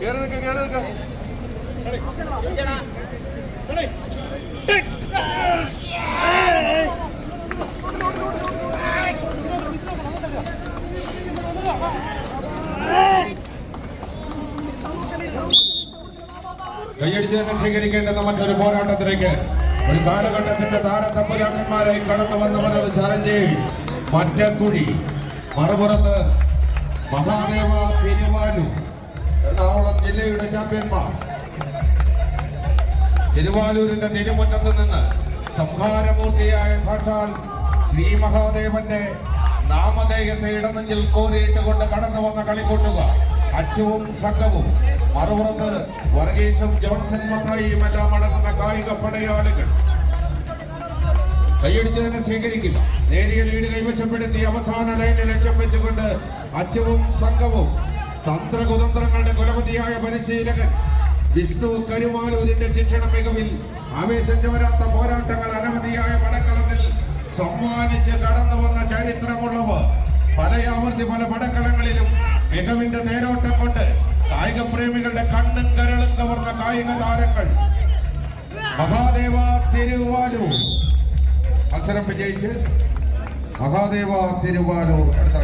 കേറി നിൽക്ക കേറി നിൽക്ക. കൈയടിച്ച് തന്നെ സ്വീകരിക്കേണ്ടുന്ന മറ്റൊരു പോരാട്ടത്തിലേക്ക് ഒരു കാലഘട്ടത്തിന്റെ താരതമ്പുരാക്കന്മാരായി കടന്നു വന്നവരത് ചലഞ്ചേഴ്സ് മറ്റക്കുഴി മറുപുറത്ത് മഹാദേവ എറണാകുളം ജില്ലയുടെ ചാമ്പ്യന്മാർ. തിരുവാലൂരിന്റെ തിരുമുറ്റത്ത് നിന്ന് സംഹാരമൂർത്തിയായ സാക്ഷാൽ ശ്രീ മഹാദേവന്റെ നാമദേഹത്തെ ഇടനെഞ്ചിൽ കോരിയിട്ട് കൊണ്ട് കടന്നു വന്ന കളിക്കൂട്ടുക. അച്ചുവും സംഘവും മറുപുറത്ത് വർഗീസും ജോൺസൺ മത്തായിയും എല്ലാം അടങ്ങുന്ന കായിക പടയാളികൾ. കൈയടിച്ച് തന്നെ സ്വീകരിക്കുക. നേരിയ ലീഡ് കൈവശപ്പെടുത്തി അവസാന ലൈനിൽ ലക്ഷ്യം വെച്ചുകൊണ്ട് അച്ചുവും സംഘവും തന്ത്രകുതന്ത്രങ്ങളുടെ കുലപതിയായ പരിശീലകൻ. വിഷ്ണു കരുമാലൂരിന്റെ ശിക്ഷണ മികവിൽ ആവേശം പോരാട്ടങ്ങൾ അനവധിയായ പടക്കളത്തിൽ സമ്മാനിച്ച് കടന്നു വന്ന ചരിത്രമുള്ളവർ പലയാവർത്തി പല പടക്കളങ്ങളിലും മികവിന്റെ നേരോട്ടം കൊണ്ട് കായിക പ്രേമികളുടെ കണ്ണും കരളും കവർന്ന കായിക താരങ്ങൾ. മഹാദേവ തിരുവാലൂർ മത്സരം വിജയിച്ച് മഹാദേവ തിരുവാലൂർ അടുത്ത